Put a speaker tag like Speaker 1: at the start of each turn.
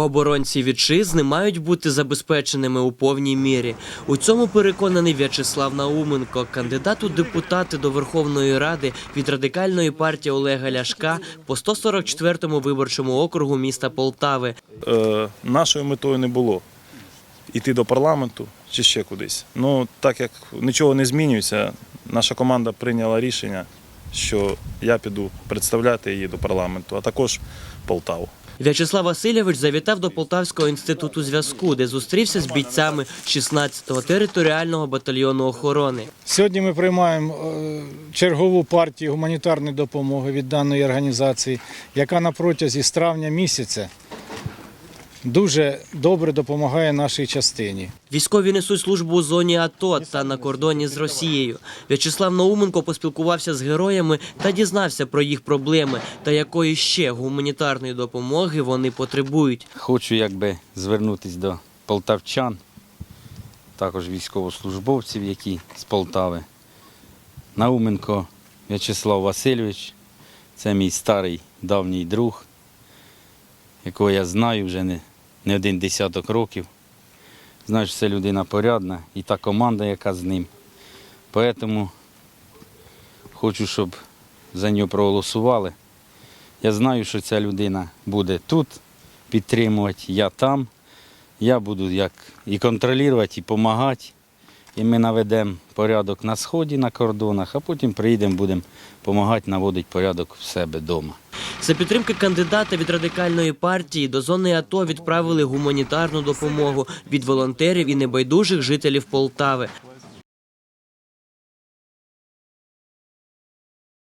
Speaker 1: Оборонці вітчизни мають бути забезпеченими у повній мірі. У цьому переконаний В'ячеслав Науменко, кандидат у депутати до Верховної Ради від радикальної партії Олега Ляшка по 144-му виборчому округу міста Полтави.
Speaker 2: е, нашою метою не було йти до парламенту чи ще кудись. Ну, так як нічого не змінюється, наша команда прийняла рішення, що я піду представляти її до парламенту, а також Полтаву.
Speaker 1: В'ячеслав Васильович завітав до Полтавського інституту зв'язку, де зустрівся з бійцями 16-го територіального батальйону охорони.
Speaker 3: Сьогодні ми приймаємо е, чергову партію гуманітарної допомоги від даної організації, яка на протязі з травня місяця дуже добре допомагає нашій частині.
Speaker 1: Військові несуть службу у зоні АТО та на кордоні з Росією. В'ячеслав Науменко поспілкувався з героями та дізнався про їх проблеми та якої ще гуманітарної допомоги вони потребують.
Speaker 4: Хочу якби звернутися до полтавчан, також військовослужбовців, які з Полтави. Науменко В'ячеслав Васильович, це мій старий давній друг, якого я знаю вже не, не один десяток років. Знаю, що це людина порядна і та команда, яка з ним. Тому хочу, щоб за нього проголосували. Я знаю, що ця людина буде тут підтримувати, я там. Я буду як і контролювати, і допомагати. І ми наведемо порядок на сході, на кордонах, а потім приїдемо, будемо допомагати наводити порядок в себе вдома.
Speaker 1: За підтримки кандидата від радикальної партії до зони АТО відправили гуманітарну допомогу від волонтерів і небайдужих жителів Полтави.